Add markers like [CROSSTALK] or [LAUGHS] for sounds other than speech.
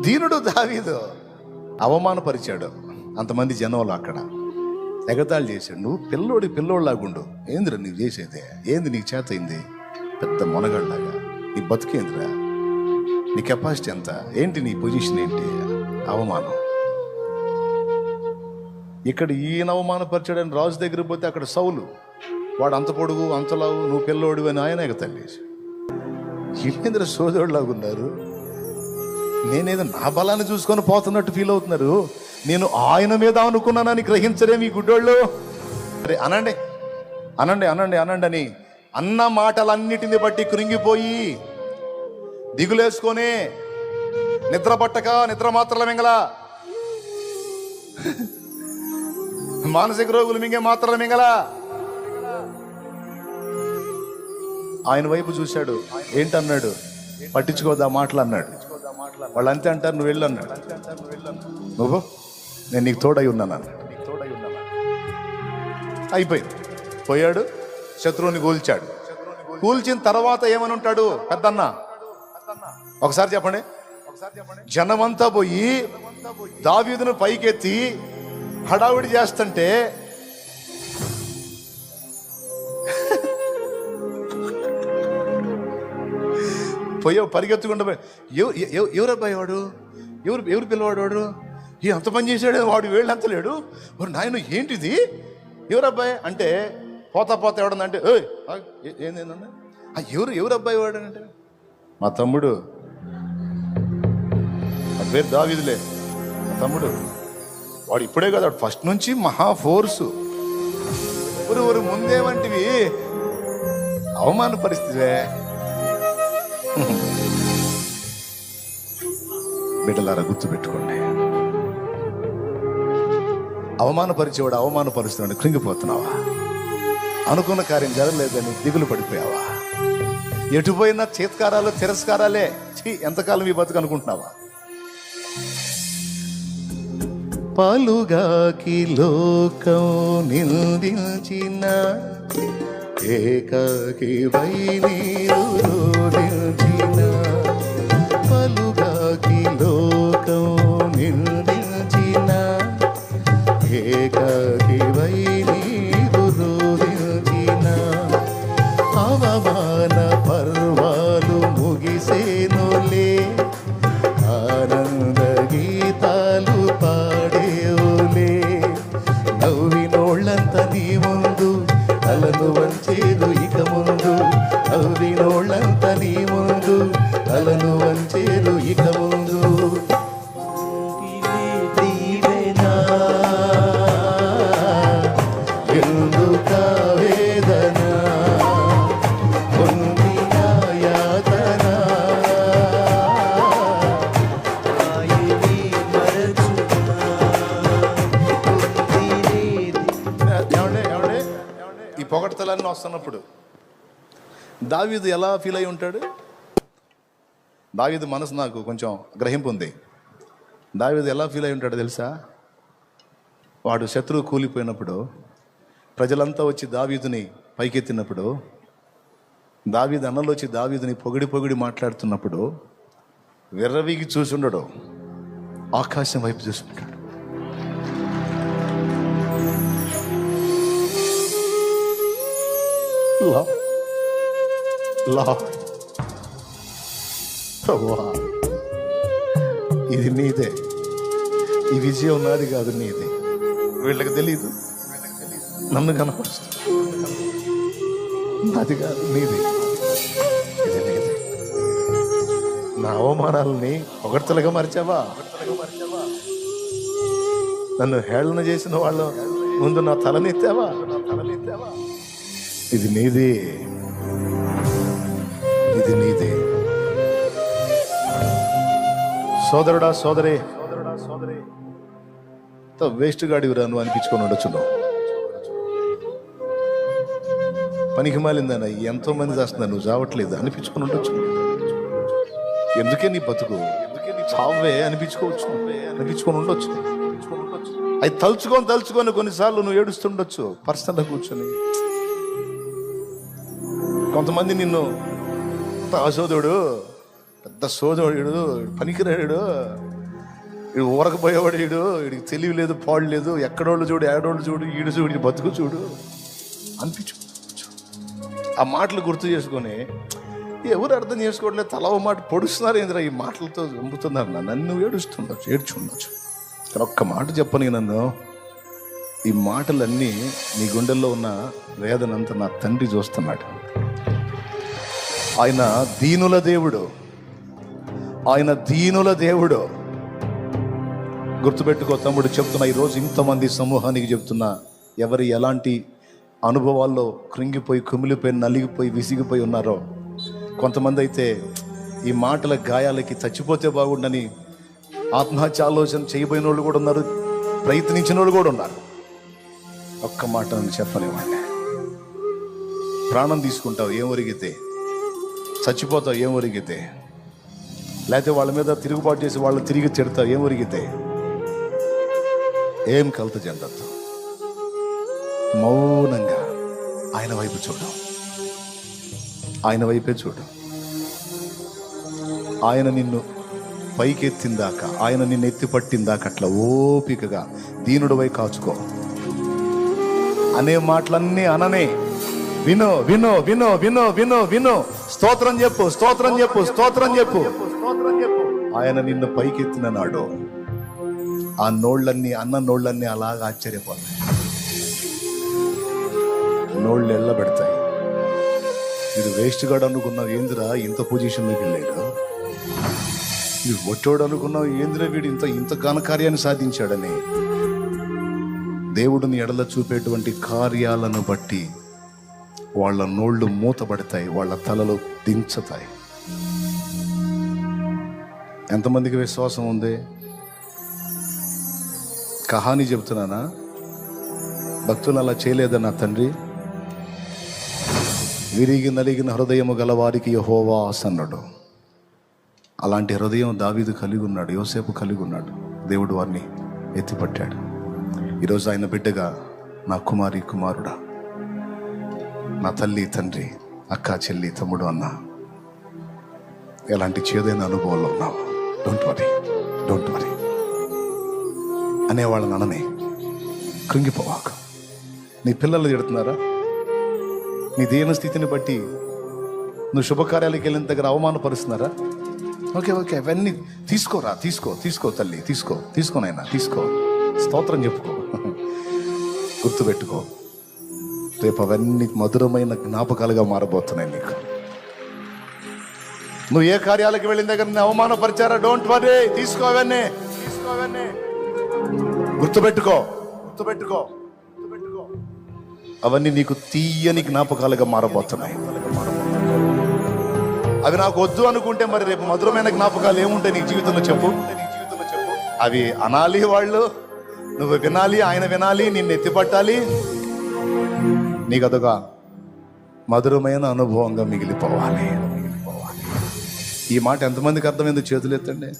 దీనుడు దావీదు అవమానపరిచాడు. అంతమంది జనంలో అక్కడ. ఎగతాళి చేశాడు. నువ్వు పిల్లోడి పిల్లోడిలాగుండు ఏందిరా నీవు చేసేదే? ఏంది నీకు చేత అయింది? పెద్ద మొనగాళ్ళలాగా. నీ బతికేందిరా నీ కెపాసిటీ ఎంత? ఏంటి నీ పొజిషన్ ఏంటి? అవమానం. ఇక్కడ ఈయన అవమానపరిచాడని రాజు దగ్గర పోతే అక్కడ సౌలు వాడు అంత పొడుగు అంతలావు నువ్వు పిల్లోడు అని ఆయన ఎగతాళి చేశాడు. ఏంద్ర సోదరులాగా ఉన్నారు నేనేదో నా బలాన్ని చూసుకొని పోతున్నట్టు ఫీల్ అవుతున్నారు. నేను ఆయన మీద అనుకున్నానని గ్రహించరే మీ గుడ్డోళ్ళు. అరే అనండి. అనండి అనండి అనండి అని అన్న మాటలన్నిటిని బట్టి కృంగిపోయి దిగులేసుకొని నిద్ర పట్టక నిద్ర మాత్రల మింగల మానసిక రోగులు మింగే మాత్రల మింగల ఆయన వైపు చూశాడు. ఏంటన్నాడు? పట్టించుకోదా మాటలు అన్నాడు వాళ్ళు అంతే అంటారు నువ్వు వెళ్ళు అన్నాడు. నువ్వు? నేను నీకు తోడై ఉన్నాను అన్నాడు. అయిపోయింది. పోయాడు శత్రువుని కూల్చాడు. కూల్చిన తర్వాత ఏమని ఉంటాడు? పెద్దన్న. ఒకసారి చెప్పండి. జనమంతా పోయి దావీదును పైకెత్తి హడావిడి చేస్తుంటే పోయావు పరిగెత్తుకుంటూ పోయి ఎవరు అబ్బాయి వాడు? ఎవరు ఎవరు పిల్లవాడు వాడు? ఈ అంత పని చేశాడు వాడు వేళ్ళు అంత లేడు? మరి నాయన ఏంటిది? ఎవరబ్బాయి? అంటే పోతా పోతా ఎవడన్నా ఓ ఏయ్ ఏ- ఆ ఎవరు ఎవరు అబ్బాయి వాడు అంటే మా తమ్ముడు. ఆ పేరు దావిదిలే. మా తమ్ముడు. వాడు ఇప్పుడే కదా వాడు ఫస్ట్ నుంచి మహా ఫోర్సు. ఊరు ఊరు ముందేమంటివి అవమాన పరిస్థితి బిడ్డలారా గుర్తుపెట్టుకోండి. అవమానపరిచేవాడు అవమానపరుస్తున్నాడు కృంగిపోతున్నావా? అనుకున్న కార్యం జరగలేదని దిగులు పడిపోయావా? ఎటుపోయినా చేత్కారాలు తిరస్కారాలే. ఛీ, ఎంతకాలం ఈ బతుకు అనుకుంటున్నావా? పలుగాకి లోకం నిందించిన ఏకాకి వై నీరు రోధించిన పలుగాకి లోకం నిందించిన ఏకాకి వై నీరు రోధించిన అవమాన నవ్వినోళ్ళంత నీ ముందు తలను వంచేరు ఇక ముందు. ఎందుక వేదన? పొగడతలన్నీ వస్తున్నప్పుడు దావీదు ఎలా ఫీల్ అయి ఉంటాడు? దావీదు మనసు నాకు కొంచెం గ్రహింపు ఉంది దావీదు ఎలా ఫీల్ అయి ఉంటాడు తెలుసా? వాడు శత్రువు కూలిపోయినప్పుడు ప్రజలంతా వచ్చి దావీదుని పైకెత్తినప్పుడు దావీదు అన్నలో వచ్చి దావీదుని పొగిడి పొగిడి మాట్లాడుతున్నప్పుడు విర్రవీగి చూసుండడు. ఆకాశం వైపు చూసుకుంటాడు Love. లా ప్రభువా, ఇది నీదే. ఈ విజయం నాది కాదు నీది. వీళ్ళకి తెలియదు నన్ను కనపరుస్తుంది. నాది కాదు నీది. ఇది నీది. నా అవమానాలని ఒకటితలుగా మరిచావా? నన్ను హేళన చేసిన వాళ్ళు ముందు నా తలనెత్తావా ఇది నీది. ఇది నీదే సోదరుడా సోదరే. సోదరుడా సోదరి వేస్ట్ గాడి నువ్వు అనిపించుకొని ఉండొచ్చు నువ్వు పనికి మాలిందన్న ఎంతో మంది చేస్తున్నా నువ్వు చావట్లేదు అనిపించుకొని ఉండొచ్చు ఎందుకే నీ బతుకు ఎందుకే నీ చావే అనిపించుకోవచ్చు? అనిపించుకొని ఉండొచ్చు. అది తలుచుకొని తలుచుకొని కొన్నిసార్లు నువ్వు ఏడుస్తుండొచ్చు. పర్సనల్గా కూర్చొని. కొంతమంది నిన్ను అంత అసోదుడు పెద్ద సోదరుడు పనికిరాడు వీడు ఊరకపోయేవాడు వీడు వీడికి తెలివి లేదు పాడు లేదు. ఎక్కడోళ్ళు చూడు ఏడోళ్ళు చూడు ఈడు చూడు బతుకు చూడు. అనిపించు ఆ మాటలు గుర్తు చేసుకొని ఎవరు అర్థం చేసుకోవట్లేదు తల మాట పొడుస్తున్నారు ఏంద్రా ఈ మాటలతో చంపుతున్నారు నన్ను. నన్ను ఏడుస్తుండొచ్చు ఏడ్చుండొచ్చు. కానీ ఒక్క మాట చెప్పని నన్ను ఈ మాటలన్నీ నీ గుండెల్లో ఉన్న వేదనంతా నా తండ్రి చూస్తున్నాడు. ఆయన దీనుల దేవుడు. ఆయన దీనుల దేవుడు. గుర్తుపెట్టుకో తమ్ముడు చెప్తున్నా ఈరోజు ఇంతమంది సమూహానికి చెప్తున్నా ఎవరు ఎలాంటి అనుభవాల్లో కృంగిపోయి కుమిలిపోయి నలిగిపోయి విసిగిపోయి ఉన్నారో. కొంతమంది అయితే ఈ మాటల గాయాలకి చచ్చిపోతే బాగుండని ఆత్మహత్య ఆలోచన చేయబోయిన వాళ్ళు కూడా ఉన్నారు ప్రయత్నించిన వాళ్ళు కూడా ఉన్నారు. ఒక్క మాట నన్ను చెప్పనివ్వండి. ప్రాణం తీసుకుంటావు ఏం ఒరిగితే చచ్చిపోతావు ఏం ఒరిగితే? లేకపోతే వాళ్ళ మీద తిరుగుబాటు చేసి వాళ్ళు తిరిగి తిడతావు ఏం ఒరిగితే? ఏం కలత చెందద్దు. మౌనంగా ఆయన వైపు చూడడం. ఆయన వైపే చూడు. ఆయన నిన్ను పైకెత్తిందాక ఆయన నిన్ను ఎత్తి పట్టిందాక అట్లా ఓపికగా దీనుడివై కాచుకో. అనే మాటలన్నీ అననే. విను విను విను విను విను విను. స్తోత్రం చెప్పు స్తోత్రం చెప్పు స్తోత్రం చెప్పు. ఆయన నిన్ను పైకెత్తిన నాడు ఆ నోళ్ళన్నీ అన్న నోళ్ళన్నీ అలాగా ఆశ్చర్యపోతాయి. నోళ్ళు ఎల్లబెడతాయి. ఇది వేస్ట్ గాడు అనుకున్నావు ఏందిరా ఇంత పొజిషన్లోకి వెళ్ళాడు? ఇది ఒట్టోడు అనుకున్నావు ఏందిరా వీడు ఇంత ఇంత ఘనకార్యాన్ని సాధించాడని? దేవుడిని ఎడల చూపేటువంటి కార్యాలను బట్టి వాళ్ళ నోళ్ళు మూతబడతాయి వాళ్ళ తలలు దించుతాయి. ఎంతమందికి విశ్వాసం ఉంది? కహాని చెబుతున్నానా? భక్తులు అలా చేయలేదన్న తండ్రి? విరిగి నలిగిన హృదయము గలవారికి యహోవా అసన్నడు అలాంటి హృదయం దావీదు కలిగి ఉన్నాడు యోసేపు కలిగి ఉన్నాడు. దేవుడు వారిని ఎత్తిపట్టాడు. ఈరోజు ఆయన బిడ్డగా నా కుమారి కుమారుడా. నా తల్లి తండ్రి అక్క చెల్లి తమ్ముడు అన్న ఎలాంటి చేదైన అనుభవంలో ఉన్నావు? డోంట్ వరీ డోంట్ వరీ అనేవాళ్ళని అననే కృంగిపోవాక నీ పిల్లలు తిడుతున్నారా? నీ దీన స్థితిని బట్టి నువ్వు శుభకార్యాలకు వెళ్ళిన దగ్గర అవమానపరుస్తున్నారా? ఓకే ఓకే అవన్నీ తీసుకోరా తీసుకో తీసుకో తల్లి తీసుకో తీసుకోనైనా తీసుకో. స్తోత్రం చెప్పుకో [LAUGHS] గుర్తుపెట్టుకో. రేపు అవన్నీ మధురమైన జ్ఞాపకాలుగా మారబోతున్నాయి నీకు. నువ్వు ఏ కార్యాలకు వెళ్ళిన దగ్గర నిన్ను అవమానపరిచారా? డోంట్ వరీ తీసుకో అవన్నీ. తీసుకో అవన్నీ. గుర్తుపెట్టుకో. గుర్తుపెట్టుకో. గుర్తుపెట్టుకో. అవన్నీ నీకు తీయని జ్ఞాపకాలుగా మారబోతున్నాయి. అవి నాకు వద్దు అనుకుంటే మరి రేపు మధురమైన జ్ఞాపకాలు ఏముంటాయి నీ జీవితంలో చెప్పు? అవి అనాలి వాళ్ళు. నువ్వు వినాలి ఆయన వినాలి నిన్ను ఎత్తిపట్టాలి. నీకు అదొక మధురమైన అనుభవంగా మిగిలిపోవాలి మిగిలిపోవాలి ఈ మాట ఎంతమందికి అర్థమైందో చేతులు ఎత్తండి